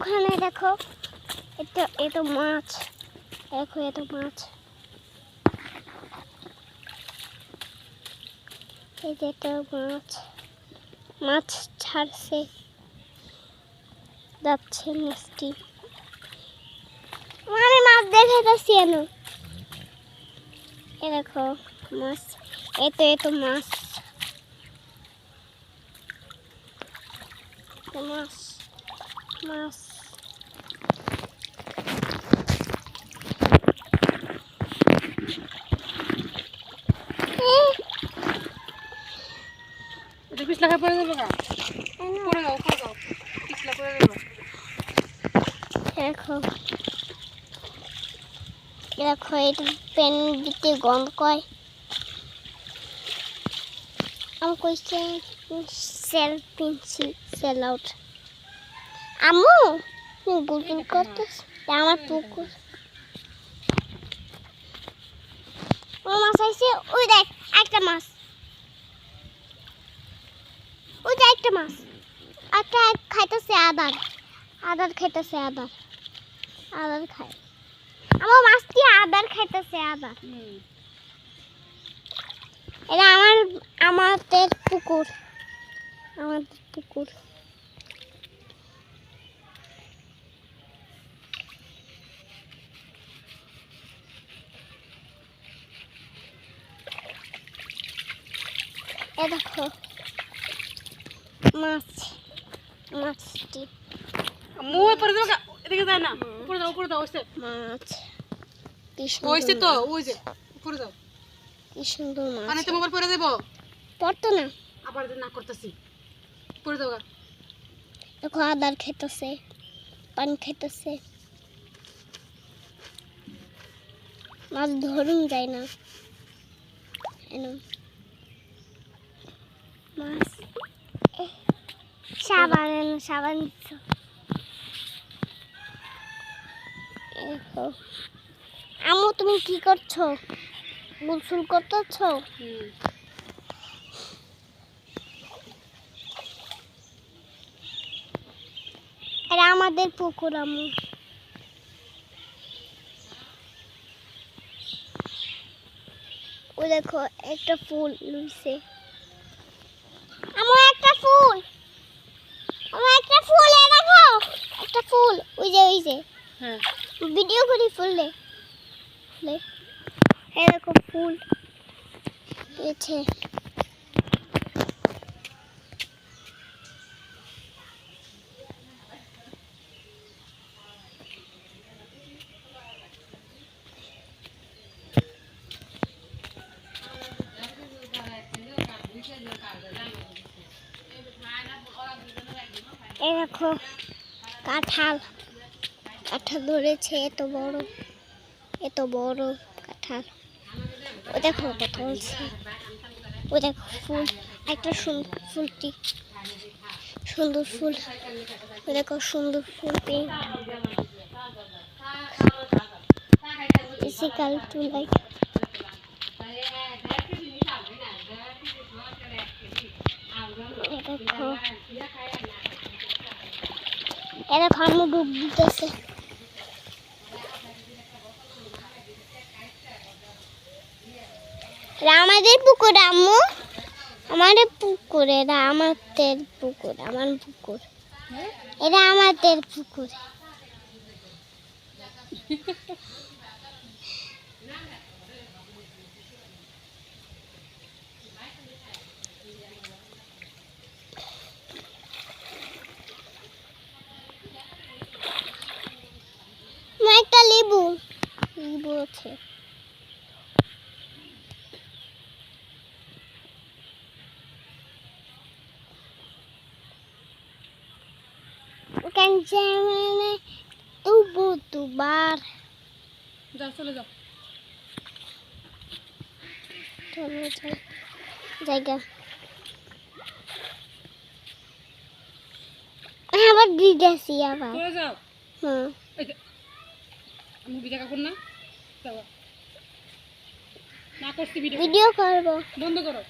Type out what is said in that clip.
ওখানে দেখো, এটা এত মাছ। দেখো এত মাছ। মাছ। মাছ ছাড়ছে। যাচ্ছে মাছটি আমি মাছ দেখে যাচ্ছি এ দেখো, মাছ। এই তো এই তো মাছ। মাছ মাছ এটা পিছলা খাই পড়ে যাব গা পড়ে যাও পড়ে যাও পিছলা পড়ে যাব দেখো। দেখো এটা পেন দিতে গন্ধ কয় আমি কইছে সেল পিনছি সেল আউট আমু গুগল করতেছ। আমার পুকুর। ও মাছ আইছে, ওই দেখ, একটা মাছ। ওই যে একটা মাছ। একটা খাইতেছে আদার আদার খাইতেছে আদার আদার খায়। আমার মাছটি আদার খাইতেছে আদার এটা আমার আমাদের পুকুর। আমাদের পুকুর। এ দেখো। মাছ মাছটি এদিকে যায় না ওইসে মাছ কি ওইসে তো ওই যে পড়ে যাও কি সুন্দর মাছ পানিতে মোবাইল পড়ে যাব পড়তো না আবার না করতেছি দেখো আদার খেতেছে পানি খেতেছে মাছ ধরুন যায় না মাছ এহ, সাবান আমু তুমি কি করছ? গোসল করতেছো? এটা আমাদের পুকুর আমু ও দেখো, একটা ফুল লুইছে আমার একটা ফুল। ফুল এ দেখো একটা ফুল ওই যে ওই যে। হ্যাঁ। ভিডিও করি ফুলে ফুলে এ দেখো ফুল। পেয়েছে এই দেখো কাঁঠাল। কাঁঠাল ধরেছে, এত বড় এত বড় কাঁঠাল। ও দেখো কথা বলছে ও দেখো ফুল, একটা সুন্দর ফুলটি। সুন্দর ফুল। ও দেখো সুন্দর ফুল ইসিকাল টু লাইক দেখো। এ ফার্মে ডুব দিতেছে। আমাদের পুকুর, আম্মু। আমাদের পুকুর, এরা আমাদের পুকুর, আমার পুকুর। এরা আমাদের পুকুর মা, একটা লেবু লেবু আছে Canzone tubo tubar যাও চলে যাও। চলো যাই। জায়গা। আবার দিতেছি আবার। চলে যাও। হুম আমি বিজা কাকুর না। না করছি ভিডিও ভিডিও করব। বন্ধ করো।